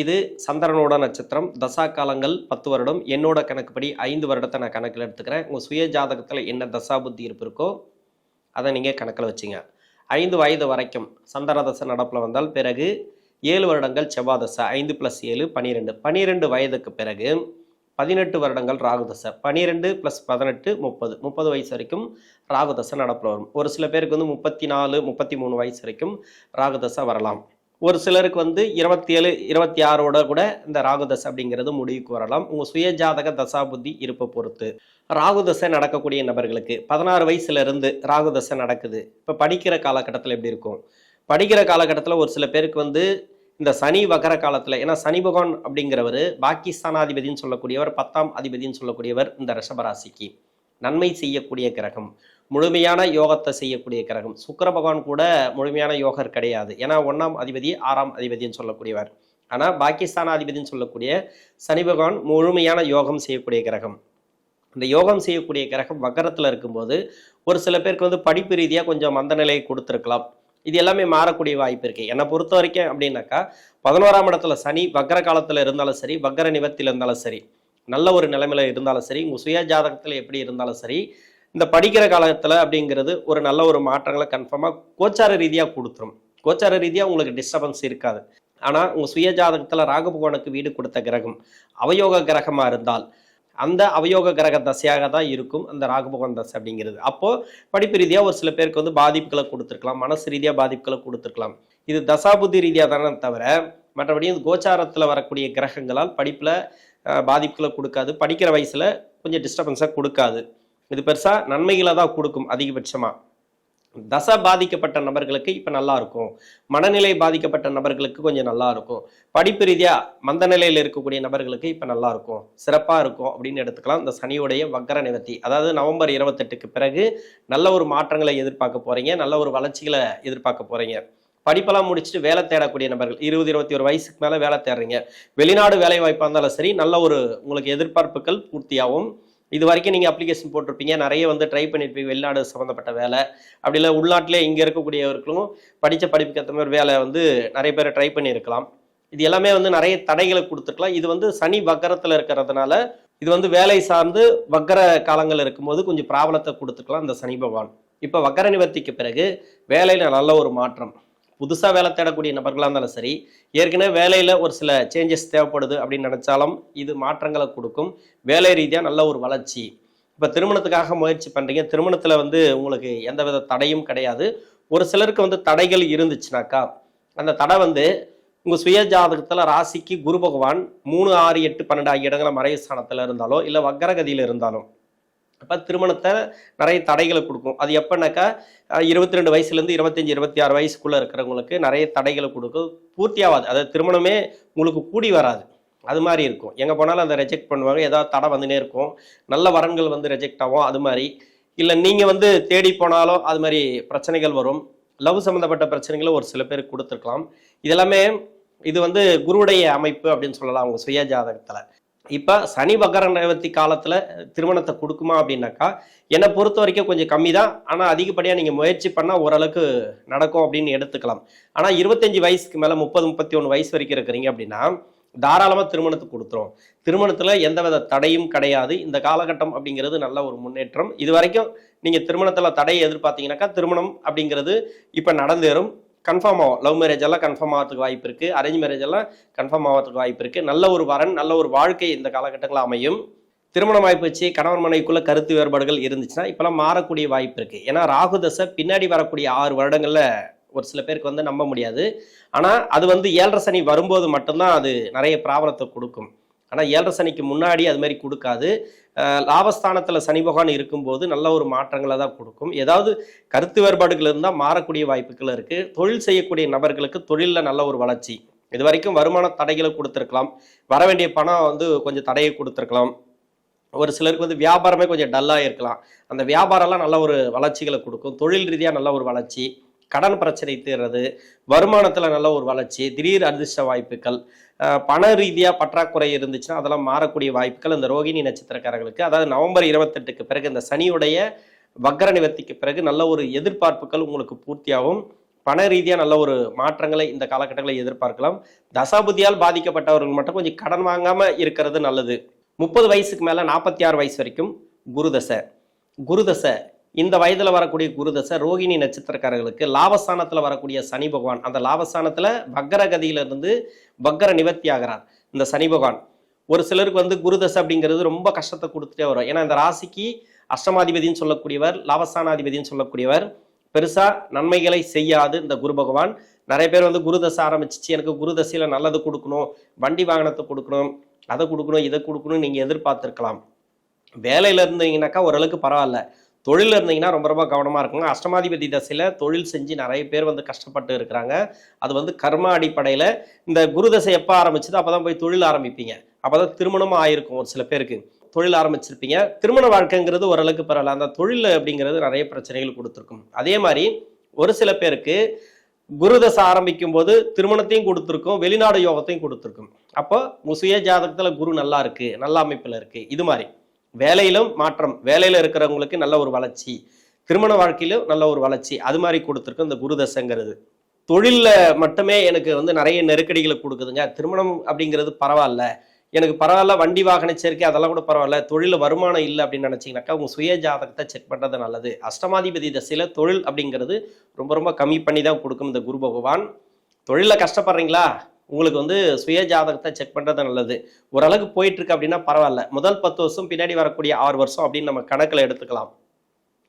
இது சந்திரனோட நட்சத்திரம். தசா காலங்கள் பத்து வருடம். என்னோட கணக்குப்படி ஐந்து வருடத்தை நான் கணக்கில் எடுத்துக்கிறேன். உங்கள் சுய ஜாதகத்தில் என்ன தசா புத்தி இருப்பு இருக்கோ அதை நீங்கள் கணக்கில் வச்சுங்க. ஐந்து வயது வரைக்கும் சந்திர தசை நடப்பில் வந்தால் பிறகு ஏழு வருடங்கள் செவ்வாய் தசை ஐந்து ப்ளஸ் ஏழு பன்னிரெண்டு பன்னிரெண்டு வயதுக்கு பிறகு பதினெட்டு வருடங்கள் ராகு தசை. பன்னிரெண்டு ப்ளஸ் பதினெட்டு முப்பது. முப்பது வயசு வரைக்கும் ராகு தசை நடப்பில் வரும். ஒரு சில பேருக்கு வந்து முப்பத்தி நாலு முப்பத்தி மூணு வயசு வரைக்கும் ராகு தசை வரலாம். ஒரு சிலருக்கு வந்து இருபத்தி ஏழு இருபத்தி ஆறோட கூட இந்த ராகு தசை அப்படிங்கிறது முடிவுக்கு வரலாம். உங்கள் சுயஜாதக தசா புத்தி இருப்பை பொறுத்து. ராகு தசை நடக்கக்கூடிய நபர்களுக்கு பதினாறு வயசுலேருந்து ராகுதசை ராகு தசை நடக்குது. இப்போ படிக்கிற காலகட்டத்தில் எப்படி இருக்கும்? படிக்கிற காலகட்டத்தில் ஒரு சில பேருக்கு வந்து இந்த சனி வகர காலத்தில் ஏன்னா சனி பகவான் அப்படிங்கிறவர் பாகிஸ்தானாதிபதினு சொல்லக்கூடியவர் பத்தாம் அதிபதினு சொல்லக்கூடியவர் இந்த ரிஷபராசிக்கு நன்மை செய்யக்கூடிய கிரகம் முழுமையான யோகத்தை செய்யக்கூடிய கிரகம். சுக்கர பகவான் கூட முழுமையான யோகர் கிடையாது. ஏன்னா ஒன்றாம் அதிபதி ஆறாம் அதிபதின்னு சொல்லக்கூடியவர். ஆனால் பாகிஸ்தான் அதிபதின்னு சொல்லக்கூடிய சனி பகவான் முழுமையான யோகம் செய்யக்கூடிய கிரகம். இந்த யோகம் செய்யக்கூடிய கிரகம் வக்கரத்தில் இருக்கும்போது ஒரு சில பேருக்கு வந்து படிப்பு ரீதியாக கொஞ்சம் மந்த நிலையை கொடுத்துருக்கலாம். இது எல்லாமே மாறக்கூடிய வாய்ப்பு இருக்கு. என்னை பொறுத்த வரைக்கும் அப்படின்னாக்கா பதினோராம் இடத்துல சனி வக்கர காலத்தில் இருந்தாலும் சரி வக்கர நிவர்த்தியில் இருந்தாலும் சரி நல்ல ஒரு நிலைமையில இருந்தாலும் சரி உங்கள் சுய ஜாதகத்தில் எப்படி இருந்தாலும் சரி இந்த படிக்கிற காலத்தில் அப்படிங்கிறது ஒரு நல்ல ஒரு மாற்றங்களை கன்ஃபார்மாக கோச்சார ரீதியாக கொடுத்துரும். கோச்சார ரீதியாக உங்களுக்கு டிஸ்டர்பன்ஸ் இருக்காது. ஆனால் உங்கள் சுய ஜாதகத்தில் ராகபகவானுக்கு வீடு கொடுத்த கிரகம் அவயோக கிரகமாக இருந்தால் அந்த அவயோக கிரக தசையாக தான் இருக்கும் அந்த ராகபகவான் தசை அப்படிங்கிறது. அப்போது படிப்பு ரீதியாக ஒரு சில பேருக்கு வந்து பாதிப்புகளை கொடுத்துருக்கலாம் மனசு ரீதியாக பாதிப்புகளை கொடுத்துருக்கலாம். இது தசாபுத்தி ரீதியாக தானே தவிர மற்றபடி கோச்சாரத்தில் வரக்கூடிய கிரகங்களால் படிப்பில் பாதிப்புகளை கொடுக்காது. படிக்கிற வயசில் கொஞ்சம் டிஸ்டர்பன்ஸாக கொடுக்காது. இது பெருசாக நன்மைகளை தான் கொடுக்கும் அதிகபட்சமாக தசை பாதிக்கப்பட்ட நபர்களுக்கு இப்போ நல்லா இருக்கும். மனநிலை பாதிக்கப்பட்ட நபர்களுக்கு கொஞ்சம் நல்லா இருக்கும். படிப்பு ரீதியாக மந்த நிலையில் இருக்கக்கூடிய நபர்களுக்கு இப்போ நல்லா இருக்கும். சிறப்பாக இருக்கும் அப்படின்னு எடுத்துக்கலாம். இந்த சனியுடைய வக்கர நிவர்த்தி அதாவது நவம்பர் இருபத்தெட்டுக்கு பிறகு நல்ல ஒரு மாற்றங்களை எதிர்பார்க்க போகிறீங்க நல்ல ஒரு வளர்ச்சிகளை எதிர்பார்க்க போகிறீங்க படிப்பெல்லாம் முடிச்சுட்டு வேலை தேடக்கூடிய நபர்கள் இருபது இருபத்தி ஒரு வயசுக்கு மேலே வேலை தேடுறீங்க. வெளிநாடு வேலை வாய்ப்பாக இருந்தாலும் சரி நல்ல ஒரு உங்களுக்கு எதிர்பார்ப்புகள் பூர்த்தியாகும். இது வரைக்கும் நீங்கள் அப்ளிகேஷன் போட்டிருப்பீங்க. நிறைய வந்து ட்ரை பண்ணியிருப்பீங்க வெளிநாடு சம்மந்தப்பட்ட வேலை. அப்படி இல்லை உள்நாட்டிலே இங்கே இருக்கக்கூடியவர்களும் படித்த படிப்புக்கு ஏற்ற மாதிரி வேலை வந்து நிறைய பேர் ட்ரை பண்ணியிருக்கலாம். இது எல்லாமே வந்து நிறைய தடைகளை கொடுத்துருக்கலாம். இது வந்து சனி வக்கரத்தில் இருக்கிறதுனால இது வந்து வேலை சார்ந்து வக்கர காலங்கள் இருக்கும்போது கொஞ்சம் பிராபலத்தை கொடுத்துக்கலாம் இந்த சனி பகவான். இப்போ வக்கர நிவர்த்திக்கு பிறகு வேலையில் நல்ல ஒரு மாற்றம். புதுசாக வேலை தேடக்கூடிய நபர்களாக இருந்தாலும் சரி ஏற்கனவே வேலையில் ஒரு சில சேஞ்சஸ் தேவைப்படுது அப்படின்னு நினச்சாலும் இது மாற்றங்களை கொடுக்கும். வேலை ரீதியாக நல்ல ஒரு வளர்ச்சி. இப்போ திருமணத்துக்காக முயற்சி பண்ணுறீங்க திருமணத்தில் வந்து உங்களுக்கு எந்தவித தடையும் கிடையாது. ஒரு சிலருக்கு வந்து தடைகள் இருந்துச்சுனாக்கா அந்த தடை வந்து உங்கள் சுய ஜாதகத்தில் ராசிக்கு குரு பகவான் மூணு ஆறு எட்டு பன்னெண்டு ஆகிய இடங்களை மறைவு ஸ்தானத்தில் இருந்தாலோ இல்லை வக்கரகதியில் இருந்தாலும் அப்போ திருமணத்தை நிறைய தடைகளை கொடுக்கும். அது எப்போனாக்கா இருபத்தி ரெண்டு வயசுலேருந்து இருபத்தஞ்சி இருபத்தி ஆறு வயசுக்குள்ளே இருக்கிறவங்களுக்கு நிறைய தடைகளை கொடுக்கும். பூர்த்தியாகாது அதாவது திருமணமே உங்களுக்கு கூடி வராது. அது மாதிரி இருக்கும். எங்கே போனாலும் அதை ரெஜெக்ட் பண்ணுவாங்க. ஏதாவது தடை வந்துனே இருக்கும். நல்ல வரன்கள் வந்து ரெஜெக்ட் ஆகும். அது மாதிரி. இல்லை நீங்கள் வந்து தேடி போனாலும் அது மாதிரி பிரச்சனைகள் வரும். லவ் சம்மந்தப்பட்ட பிரச்சனைகளை ஒரு சில பேருக்கு கொடுத்துருக்கலாம். இதெல்லாமே இது வந்து குருவுடைய அமைப்பு அப்படின்னு சொல்லலாம் அவங்க சுய ஜாதகத்தில் இப்போ சனி வக்கர நிவர்த்தி காலத்தில் திருமணத்தை கொடுக்குமா அப்படின்னாக்கா என்னை பொறுத்த வரைக்கும் கொஞ்சம் கம்மி தான் ஆனால் அதிகப்படியாக நீங்கள் முயற்சி பண்ணால் ஓரளவுக்கு நடக்கும் அப்படின்னு எடுத்துக்கலாம். ஆனால் இருபத்தஞ்சி வயசுக்கு மேலே முப்பது முப்பத்தி ஒன்று வயசு வரைக்கும் இருக்கிறீங்க அப்படின்னா தாராளமாக திருமணத்துக்கு கொடுத்துரும். திருமணத்தில் எந்தவித தடையும் கிடையாது. இந்த காலகட்டம் அப்படிங்கிறது நல்ல ஒரு முன்னேற்றம். இது வரைக்கும் நீங்கள் திருமணத்தில் தடையை எதிர்பார்த்தீங்கன்னாக்கா திருமணம் அப்படிங்கிறது இப்போ நடந்தேறும். கன்ஃபார்ம் ஆகும். லவ் மேரேஜ் எல்லாம் கன்ஃபார்ம் ஆகிறதுக்கு வாய்ப்பு இருக்குது அரேஞ்ச் மேரேஜ் எல்லாம் கன்ஃபார்ம் ஆகிறதுக்கு வாய்ப்பு இருக்குது நல்ல ஒரு வரன் நல்ல ஒரு வாழ்க்கை இந்த காலகட்டங்களில் அமையும். திருமணம் ஆயிப்போச்சு கணவன் மனைவிக்குள்ள கருத்து வேறுபாடுகள் இருந்துச்சுன்னா இப்போலாம் மாறக்கூடிய வாய்ப்பு இருக்குது ஏன்னா ராகு தசை பின்னாடி வரக்கூடிய ஆறு வருடங்களில் ஒரு சில பேருக்கு வந்து நம்ப முடியாது. ஆனால் அது வந்து ஏழரை சனி வரும்போது மட்டும்தான் அது நிறைய பிராபலத்தை கொடுக்கும். ஆனால் ஏழரை சனிக்கு முன்னாடி அது மாதிரி கொடுக்காது. லாபஸ்தானத்தில் சனி பகவான் இருக்கும்போது நல்ல ஒரு மாற்றங்களை தான் கொடுக்கும். ஏதாவது கருத்து வேறுபாடுகள் இருந்தால் மாறக்கூடிய வாய்ப்புகள் இருக்குது தொழில் செய்யக்கூடிய நபர்களுக்கு தொழிலில் நல்ல ஒரு வளர்ச்சி. இது வரைக்கும் வருமான தடைகளை கொடுத்துருக்கலாம். வர வேண்டிய பணம் வந்து கொஞ்சம் தடையை கொடுத்துருக்கலாம். ஒரு சிலருக்கு வந்து வியாபாரமே கொஞ்சம் டல்லாக இருக்கலாம். அந்த வியாபாரம்லாம் நல்ல ஒரு வளர்ச்சிகளை கொடுக்கும். தொழில் ரீதியாக நல்ல ஒரு வளர்ச்சி. கடன் பிரச்சனை தீர்றது வருமானத்தில் நல்ல ஒரு வளர்ச்சி திடீர் அதிர்ஷ்ட வாய்ப்புகள் பண ரீதியாக பற்றாக்குறை இருந்துச்சுன்னா அதெல்லாம் மாறக்கூடிய வாய்ப்புகள் இந்த ரோகிணி நட்சத்திரக்காரர்களுக்கு. அதாவது நவம்பர் இருபத்தெட்டுக்கு பிறகு இந்த சனியுடைய வக்கர நிவர்த்திக்கு பிறகு நல்ல ஒரு எதிர்பார்ப்புகள் உங்களுக்கு பூர்த்தியாகும். பண ரீதியாக நல்ல ஒரு மாற்றங்களை இந்த காலகட்டங்களை எதிர்பார்க்கலாம். தசாபுத்தியால் பாதிக்கப்பட்டவர்கள் மட்டும் கொஞ்சம் கடன் வாங்காமல் இருக்கிறது நல்லது. முப்பது வயசுக்கு மேலே நாற்பத்தி ஆறு வயசு வரைக்கும் குருதசை குருதசை இந்த வயதில் வரக்கூடிய குருதசை ரோகிணி நட்சத்திரக்காரர்களுக்கு லாபஸ்தானத்தில் வரக்கூடிய சனி பகவான். அந்த லாபஸ்தானத்தில் வக்கர கதியிலிருந்து நிவர்த்தி ஆகிறார் இந்த சனி பகவான். ஒரு சிலருக்கு வந்து குருதசை அப்படிங்கிறது ரொம்ப கஷ்டத்தை கொடுத்துட்டே வரும். ஏன்னா இந்த ராசிக்கு அஷ்டமாதிபதினு சொல்லக்கூடியவர் லாபஸ்தானாதிபதினு சொல்லக்கூடியவர். பெருசாக நன்மைகளை செய்யாது இந்த குரு பகவான். நிறைய பேர் வந்து குருதசை ஆரம்பிச்சிச்சு. எனக்கு குருதசையில் நல்லது கொடுக்கணும். வண்டி வாகனத்தை கொடுக்கணும். அதை கொடுக்கணும் இதை கொடுக்கணும் நீங்கள் எதிர்பார்த்துருக்கலாம். வேலையில் இருந்தீங்கன்னாக்கா ஓரளவுக்கு பரவாயில்ல. தொழில் இருந்தீங்கன்னா ரொம்ப ரொம்ப கவனமாக இருக்குங்க. அஷ்டமாதிபதி தசையில் தொழில் செஞ்சு நிறைய பேர் வந்து கஷ்டப்பட்டு இருக்கிறாங்க. அது வந்து கர்ம அடிப்படையில் இந்த குரு தசை எப்போ ஆரம்பிச்சதோ அப்பதான் போய் தொழில் ஆரம்பிப்பீங்க. அப்போ தான் திருமணமும் ஆயிருக்கும் ஒரு சில பேருக்கு. தொழில் ஆரம்பிச்சிருப்பீங்க. திருமண வாழ்க்கைங்கிறது ஓரளவுக்கு பரவாயில்ல. அந்த தொழில் அப்படிங்கிறது நிறைய பிரச்சனைகள் கொடுத்துருக்கும். அதே மாதிரி ஒரு சில பேருக்கு குருதசை ஆரம்பிக்கும் போது திருமணத்தையும் கொடுத்துருக்கும் வெளிநாடு யோகத்தையும் கொடுத்துருக்கும். அப்போ முசுய ஜாதகத்தில் குரு நல்லா இருக்கு நல்ல அமைப்பில் இருக்கு. இது மாதிரி. வேலையிலும் மாற்றம் வேலையில இருக்கிறவங்களுக்கு நல்ல ஒரு வளர்ச்சி திருமண வாழ்க்கையிலும் நல்ல ஒரு வளர்ச்சி அது மாதிரி கொடுத்துருக்கும் இந்த குருதசைங்கிறது தொழிலில் மட்டுமே எனக்கு வந்து நிறைய நெருக்கடிகளை கொடுக்குதுங்க. திருமணம் அப்படிங்கிறது பரவாயில்ல. எனக்கு பரவாயில்ல வண்டி வாகன சேர்க்கை அதெல்லாம் கூட பரவாயில்ல. தொழில் வருமானம் இல்லை அப்படின்னு நினச்சிங்கனாக்கா உங்கள் சுய ஜாதகத்தை செக் பண்ணுறது நல்லது. அஷ்டமாதிபதி தசையில் தொழில் அப்படிங்கிறது ரொம்ப ரொம்ப கம்மி பண்ணி தான் கொடுக்கும் இந்த குரு பகவான். தொழிலில் கஷ்டப்படுறீங்களா? உங்களுக்கு வந்து சுய ஜாதகத்தை செக் பண்ணுறது நல்லது. ஓரளவுக்கு போயிட்டுருக்கு அப்படின்னா பரவாயில்ல. முதல் பத்து வருஷம் பின்னாடி வரக்கூடிய ஆறு வருஷம் அப்படின்னு நம்ம கணக்கில் எடுத்துக்கலாம்.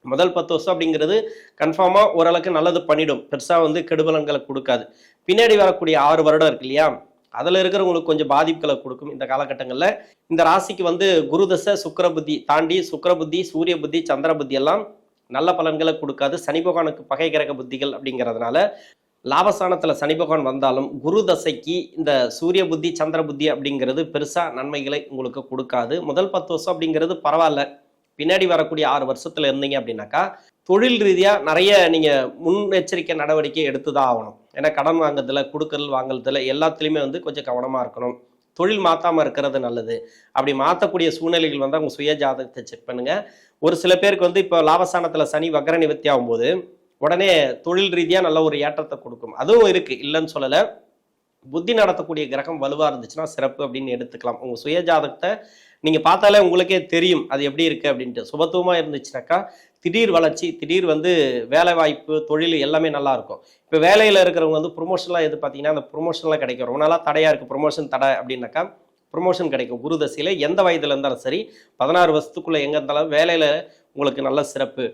முதல் பத்து வருஷம் அப்படிங்கிறது கன்ஃபார்மாக ஓரளவுக்கு நல்லது பண்ணிடும். பெருசாக வந்து கெடுபலன்களை கொடுக்காது. பின்னாடி வரக்கூடிய ஆறு வருடம் இருக்கு இல்லையா? அதில் இருக்கிறவங்களுக்கு கொஞ்சம் பாதிப்புகளை கொடுக்கும் இந்த காலகட்டங்களில். இந்த ராசிக்கு வந்து குருதசை சுக்கர சுக்கிர புத்தி தாண்டி சுக்கிர புத்தி சூரிய புத்தி சந்திர புத்தி எல்லாம் நல்ல பலன்களை கொடுக்காது. சனி பகவானுக்கு பகை கிரக புத்திகள் அப்படிங்கிறதுனால லாபஸ்தானத்தில் சனி பகவான் வந்தாலும் குரு தசைக்கு இந்த சூரிய புத்தி சந்திர புத்தி அப்படிங்கிறது பெருசாக நன்மைகளை உங்களுக்கு கொடுக்காது. முதல் பத்து வருஷம் அப்படிங்கிறது பரவாயில்ல. பின்னாடி வரக்கூடிய ஆறு வருஷத்தில் இருந்தீங்க அப்படின்னாக்கா தொழில் ரீதியாக நிறைய நீங்கள் முன்னெச்சரிக்கை நடவடிக்கை எடுத்து தான் ஆகணும். ஏன்னா கடன் வாங்குறதுல கொடுக்கல் வாங்குறதுல எல்லாத்துலேயுமே வந்து கொஞ்சம் கவனமாக இருக்கணும். தொழில் மாற்றாமல் இருக்கிறது நல்லது. அப்படி மாற்றக்கூடிய சூழ்நிலைகள் வந்து அவங்க சுய ஜாதகத்தை செக் பண்ணுங்கள் ஒரு சில பேருக்கு வந்து இப்போ லாபஸ்தானத்தில் சனி வக்கர நிவர்த்தி ஆகும்போது உடனே தொழில் ரீதியாக நல்ல ஒரு ஏற்றத்தை கொடுக்கும். அதுவும் இருக்குது இல்லைன்னு சொல்லலை. புத்தி நடத்தக்கூடிய கிரகம் வலுவாக இருந்துச்சுன்னா சிறப்பு அப்படின்னு எடுத்துக்கலாம். உங்கள் சுய ஜாதகத்தை நீங்கள் பார்த்தாலே உங்களுக்கே தெரியும் அது எப்படி இருக்குது அப்படின்ட்டு. சுபத்துவமாக இருந்துச்சுனாக்கா திடீர் வளர்ச்சி திடீர் வந்து வேலை வாய்ப்பு தொழில் எல்லாமே நல்லாயிருக்கும் இப்போ வேலையில் இருக்கிறவங்க வந்து ப்ரொமோஷன்லாம் எது பார்த்தீங்கன்னா அந்த ப்ரொமோஷன்லாம் கிடைக்கும். ரொம்ப நாளாக தடையாக இருக்குது ப்ரொமோஷன் தடை அப்படின்னாக்கா ப்ரொமோஷன் கிடைக்கும். குரு தசையில் எந்த வயதில் இருந்தாலும் சரி பதினாறு வருஷத்துக்குள்ளே எங்கே இருந்தாலும் வேலையில் உங்களுக்கு நல்ல சிறப்பு.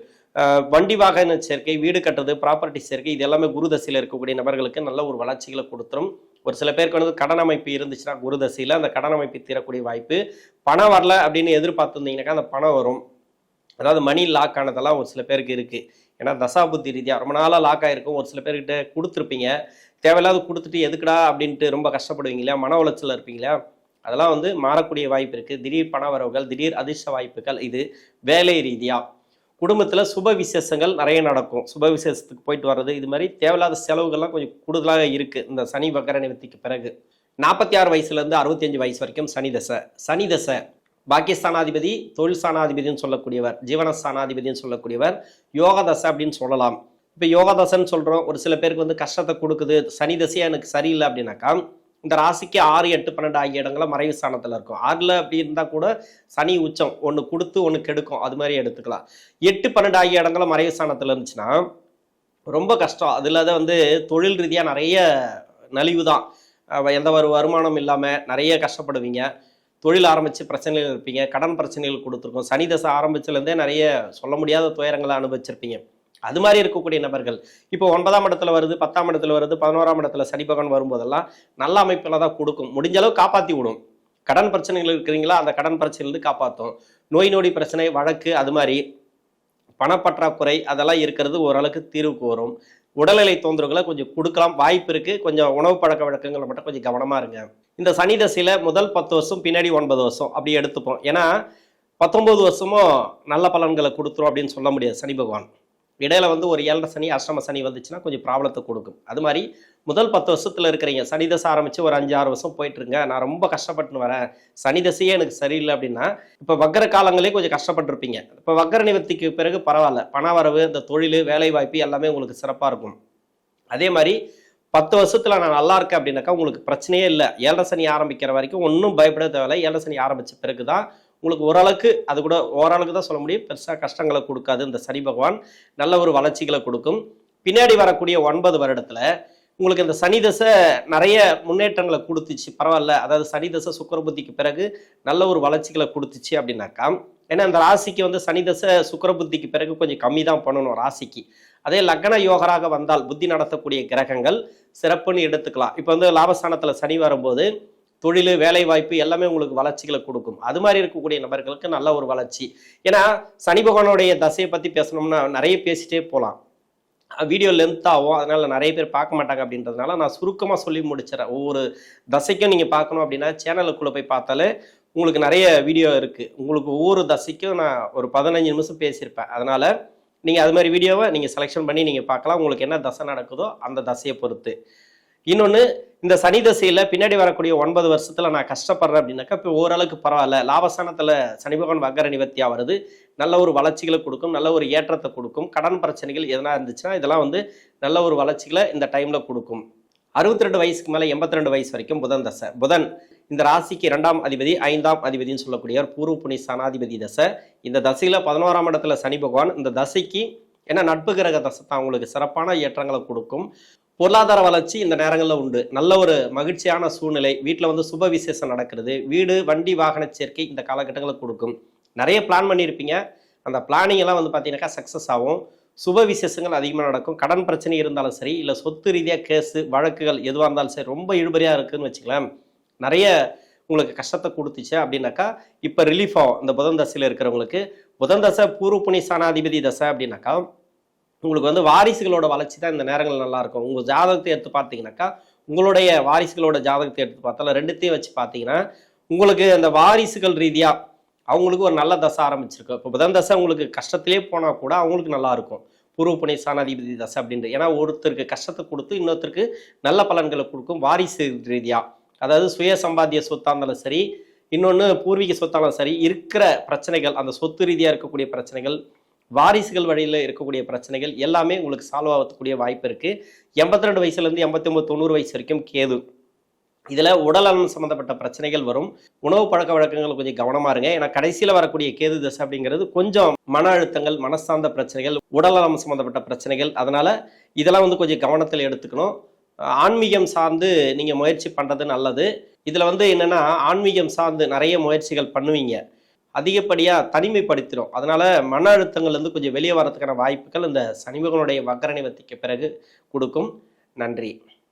வண்டி வாகன சேர்க்கை வீடு கட்டுறது ப்ராப்பர்ட்டி சேர்க்கை இது எல்லாமே குருதசையில் இருக்கக்கூடிய நபர்களுக்கு நல்ல ஒரு வளர்ச்சிகளை கொடுத்துரும். ஒரு சில பேருக்கு வந்து கடன் அமைப்பு இருந்துச்சுன்னா குருதசையில் அந்த கடன் அமைப்பு தீரக்கூடிய வாய்ப்பு. பணம் வரல அப்படின்னு எதிர்பார்த்துருந்தீங்கன்னாக்கா அந்த பணம் வரும். அதாவது மணி லாக் ஆனதெல்லாம் ஒரு சில பேருக்கு இருக்குது ஏன்னா தசாபுத்தி ரீதியாக ரொம்ப நாளாக லாக் ஆகிருக்கும் ஒரு சில பேர்கிட்ட கொடுத்துருப்பீங்க. தேவையில்லாத கொடுத்துட்டு எதுக்குடா அப்படின்ட்டு ரொம்ப கஷ்டப்படுவீங்க இல்லையா? மன உளைச்சல் இருப்பீங்களா அதெல்லாம் வந்து மாறக்கூடிய வாய்ப்பு இருக்குது திடீர் பண வரவுகள் திடீர் அதிர்ஷ்ட வாய்ப்புகள் இது வேலை ரீதியாக குடும்பத்தில் சுப விசேஷங்கள் நிறைய நடக்கும். சுப விசேஷத்துக்கு போயிட்டு வர்றது இது மாதிரி தேவையில்லாத செலவுகள்லாம் கொஞ்சம் கூடுதலாக இருக்குது இந்த சனி வக்கர நிவர்த்திக்கு பிறகு. நாற்பத்தி ஆறு வயசுலேருந்து அறுபத்தஞ்சு வயசு வரைக்கும் சனி தசை. சனி தசை பாக்கியஸ்தானாதிபதி தொழில் ஸ்தானாதிபதினு சொல்லக்கூடியவர் ஜீவனஸ்தானாதிபதினு சொல்லக்கூடியவர் யோக தசை அப்படின்னு சொல்லலாம். இப்போ யோகா தசைன்னு சொல்கிறோம் ஒரு சில பேருக்கு வந்து கஷ்டத்தை கொடுக்குது. சனி தசையாக எனக்கு சரியில்லை அப்படின்னாக்கா இந்த ராசிக்கு ஆறு எட்டு பன்னெண்டு ஆகிய இடங்கள மறைவு ஸ்தானத்தில் இருக்கும். ஆறில் அப்படி இருந்தால் கூட சனி உச்சம் ஒன்று கொடுத்து ஒன்று கெடுக்கும். அது மாதிரி எடுத்துக்கலாம். எட்டு பன்னெண்டு ஆகிய இடங்கள மறைவு ஸ்தானத்தில் இருந்துச்சுன்னா ரொம்ப கஷ்டம். அதில் தான் வந்து தொழில் ரீதியாக நிறைய நலிவு தான் எந்த ஒரு வருமானம் இல்லாமல் நிறைய கஷ்டப்படுவீங்க. தொழில் ஆரம்பித்து பிரச்சனைகள் இருப்பீங்க. கடன் பிரச்சனைகள் கொடுத்துருக்கோம். சனி தசை ஆரம்பிச்சுலேருந்தே நிறைய சொல்ல முடியாத துயரங்களை அனுபவிச்சிருப்பீங்க. அது மாதிரி இருக்கக்கூடிய நபர்கள். இப்போ ஒன்பதாம் இடத்துல வருது பத்தாம் இடத்துல வருது பதினோராம் இடத்துல சனி பகவான் வரும்போதெல்லாம் நல்ல அமைப்பில் தான் கொடுக்கும். முடிஞ்ச அளவு காப்பாற்றி விடும். கடன் பிரச்சனைகள் இருக்கிறீங்களா? அந்த கடன் பிரச்சனையிலிருந்து காப்பாற்றும் நோய் நொடி பிரச்சனை வழக்கு அது மாதிரி. பணப்பற்றாக்குறை அதெல்லாம் இருக்கிறது ஓரளவுக்கு தீர்வுக்கு வரும் உடல்நிலை தொந்தரவுகளை கொஞ்சம் கொடுக்கலாம். வாய்ப்பு இருக்கு. கொஞ்சம் உணவு பழக்க வழக்கங்களை மட்டும் கொஞ்சம் கவனமா இருங்க. இந்த சனி தசையில முதல் பத்து வருஷம் பின்னாடி ஒன்பது வருஷம் அப்படி எடுத்துப்போம். ஏன்னா பத்தொன்பது வருஷமும் நல்ல பலன்களை கொடுத்துரும் அப்படின்னு சொல்ல முடியாது சனி பகவான். இடையில வந்து ஒரு ஏழரை சனி அஷ்டம சனி வந்துச்சுன்னா கொஞ்சம் ப்ராப்ளத்தை கொடுக்கும். அது மாதிரி முதல் பத்து வருஷத்துல இருக்கிறீங்க. சனி தசை ஆரம்பிச்சு ஒரு அஞ்சு ஆறு வருஷம் போயிட்டு இருங்க. நான் ரொம்ப கஷ்டப்பட்டு வரேன். சனி தசையே எனக்கு சரியில்லை அப்படின்னா இப்போ வக்கர காலங்களே கொஞ்சம் கஷ்டப்பட்டிருப்பீங்க. இப்போ வக்கர நிவர்த்திக்கு பிறகு பரவாயில்ல. பண வரவு இந்த தொழில் வேலை வாய்ப்பு எல்லாமே உங்களுக்கு சிறப்பாக இருக்கும். அதே மாதிரி பத்து வருஷத்துல நான் நல்லா இருக்கேன் அப்படின்னாக்கா உங்களுக்கு பிரச்சனையே இல்லை. ஏழரை சனி ஆரம்பிக்கிற வரைக்கும் ஒன்றும் பயப்பட தேவையில்லை. ஏழரை சனி ஆரம்பிச்ச பிறகு தான் உங்களுக்கு ஓரளவுக்கு அது கூட ஓரளவுக்கு தான் சொல்ல முடியும் பெருசாக கஷ்டங்களை கொடுக்காது இந்த சனி பகவான். நல்ல ஒரு வளர்ச்சிகளை கொடுக்கும். பின்னாடி வரக்கூடிய ஒன்பது வருடத்தில் உங்களுக்கு இந்த சனி தசை நிறைய முன்னேற்றங்களை கொடுத்துச்சு. பரவாயில்ல. அதாவது சனி தசை சுக்கரபுத்திக்கு பிறகு நல்ல ஒரு வளர்ச்சிகளை கொடுத்துச்சு அப்படின்னாக்கா ஏன்னா அந்த ராசிக்கு வந்து சனி தசை சுக்கரபுத்திக்கு பிறகு கொஞ்சம் கம்மி தான் பண்ணணும் ராசிக்கு. அதே லக்ன யோகராக வந்தால் புத்தி நடத்தக்கூடிய கிரகங்கள் சிறப்புன்னு எடுத்துக்கலாம். இப்போ வந்து லாபஸ்தானத்தில் சனி வரும்போது தொழில் வேலை வாய்ப்பு எல்லாமே உங்களுக்கு வளர்ச்சிகளை கொடுக்கும். அது மாதிரி இருக்கக்கூடிய நபர்களுக்கு நல்ல ஒரு வளர்ச்சி. ஏன்னா சனி பகவானுடைய தசையை பத்தி பேசணும்னா நிறைய பேசிட்டே போகலாம் வீடியோ லென்த் ஆகும். அதனால நிறைய பேர் பார்க்க மாட்டாங்க அப்படின்றதுனால நான் சுருக்கமாக சொல்லி முடிச்சிடறேன். ஒவ்வொரு தசைக்கும் நீங்கள் பார்க்கணும் அப்படின்னா சேனலுக்குள்ளே போய் பார்த்தாலே உங்களுக்கு நிறைய வீடியோ இருக்குது உங்களுக்கு ஒவ்வொரு தசைக்கும் நான் ஒரு பதினஞ்சு நிமிஷம் பேசியிருப்பேன். அதனால் நீங்கள் அது மாதிரி வீடியோவை நீங்கள் செலெக்ஷன் பண்ணி நீங்கள் பார்க்கலாம். உங்களுக்கு என்ன தசை நடக்குதோ அந்த தசையை பொறுத்து. இன்னொன்று இந்த சனி தசையில் பின்னாடி வரக்கூடிய ஒன்பது வருஷத்தில் நான் கஷ்டப்படுறேன் அப்படின்னாக்கா இப்போ ஓரளவுக்கு பரவாயில்ல. லாபஸ்தானத்தில் சனி பகவான் வக்கர நிவர்த்தியாக வருது. நல்ல ஒரு வளர்ச்சிகளை கொடுக்கும் நல்ல ஒரு ஏற்றத்தை கொடுக்கும். கடன் பிரச்சனைகள் எதனா இருந்துச்சுன்னா இதெல்லாம் வந்து நல்ல ஒரு வளர்ச்சிகளை இந்த டைமில் கொடுக்கும். அறுபத்தி ரெண்டு வயசுக்கு மேலே எண்பத்தி ரெண்டு வயசு வரைக்கும் புதன் தசை. புதன் இந்த ராசிக்கு இரண்டாம் அதிபதி ஐந்தாம் அதிபதினு சொல்லக்கூடியவர் பூர்வ புனி சனாதிபதி தசை. இந்த தசையில் பதினோராம் இடத்துல சனி பகவான். இந்த தசைக்கு ஏன்னா நட்பு கிரக தசை தான். உங்களுக்கு சிறப்பான ஏற்றங்களை கொடுக்கும். பொருளாதார வளர்ச்சி இந்த நேரங்களில் உண்டு. நல்ல ஒரு மகிழ்ச்சியான சூழ்நிலை. வீட்டில் வந்து சுப விசேஷம் நடக்கிறது. வீடு வண்டி வாகன சேர்க்கை இந்த காலகட்டங்களில் கொடுக்கும். நிறைய பிளான் பண்ணியிருப்பீங்க. அந்த பிளானிங் எல்லாம் வந்து பார்த்தீங்கன்னாக்கா சக்ஸஸ் ஆகும். சுப விசேஷங்கள் அதிகமாக நடக்கும். கடன் பிரச்சனை இருந்தாலும் சரி இல்லை சொத்து ரீதியாக கேஸு வழக்குகள் எதுவாக இருந்தாலும் சரி ரொம்ப இழுபறியாக இருக்குன்னு வச்சுக்கலாம் நிறைய உங்களுக்கு கஷ்டத்தை கொடுத்துச்சு அப்படின்னாக்கா இப்போ ரிலீஃப் ஆகும். இந்த புதன் தசையில் இருக்கிறவங்களுக்கு. புதன் தசை பூர்வ புனி சானாதிபதி தசை அப்படின்னாக்கா உங்களுக்கு வந்து வாரிசுகளோட வளர்ச்சி தான் இந்த நேரங்கள் நல்லா இருக்கும் உங்கள் ஜாதகத்தை எடுத்து பார்த்தீங்கன்னாக்கா உங்களுடைய வாரிசுகளோட ஜாதகத்தை எடுத்து பார்த்தாலும் ரெண்டுத்தையும் வச்சு பார்த்தீங்கன்னா உங்களுக்கு அந்த வாரிசுகள் ரீதியாக அவங்களுக்கு ஒரு நல்ல தசை ஆரம்பிச்சிருக்கு இப்போ புதன் தசை உங்களுக்கு கஷ்டத்திலே போனால் கூட அவங்களுக்கு நல்லா இருக்கும் பூர்வ புனை சானாதிபதி தசை அப்படின்ற ஏன்னா ஒருத்தருக்கு கஷ்டத்தை கொடுத்து இன்னொருத்தருக்கு நல்ல பலன்களை கொடுக்கும் வாரிசு ரீதியாக அதாவது சுய சம்பாத்திய சொத்தாக இருந்தாலும் சரி இன்னொன்று பூர்வீக சொத்தாலும் சரி இருக்கிற பிரச்சனைகள் அந்த சொத்து ரீதியாக இருக்கக்கூடிய பிரச்சனைகள் வாரிசுகள் வழியில் இருக்கக்கூடிய பிரச்சனைகள் எல்லாமே உங்களுக்கு சால்வ் ஆகக்கூடிய வாய்ப்பு இருக்குது எண்பத்தி ரெண்டு வயசுலேருந்து எண்பத்தி ஒம்பது தொண்ணூறு வயசு வரைக்கும் கேது. இதில் உடல்நலம் சம்மந்தப்பட்ட பிரச்சனைகள் வரும். உணவு பழக்க வழக்கங்கள் கொஞ்சம் கவனமாக இருங்க. ஏன்னா கடைசியில் வரக்கூடிய கேது தசை அப்படிங்கிறது கொஞ்சம் மன அழுத்தங்கள் மனசார்ந்த பிரச்சனைகள் உடல்நலம் சம்மந்தப்பட்ட பிரச்சனைகள். அதனால் இதெல்லாம் வந்து கொஞ்சம் கவனத்தில் எடுத்துக்கணும். ஆன்மீகம் சார்ந்து நீங்கள் முயற்சி பண்ணுறது நல்லது. இதில் வந்து என்னென்னா ஆன்மீகம் சார்ந்து நிறைய முயற்சிகள் பண்ணுவீங்க. அதிகப்படியாக தனிமைப்படுத்திடும் அதனால் மன அழுத்தங்கள்லேருந்து கொஞ்சம் வெளியே வரதுக்கான வாய்ப்புகள் இந்த சனிமகனுடைய வக்கரணிவத்திக்கு பிறகு கொடுக்கும். நன்றி.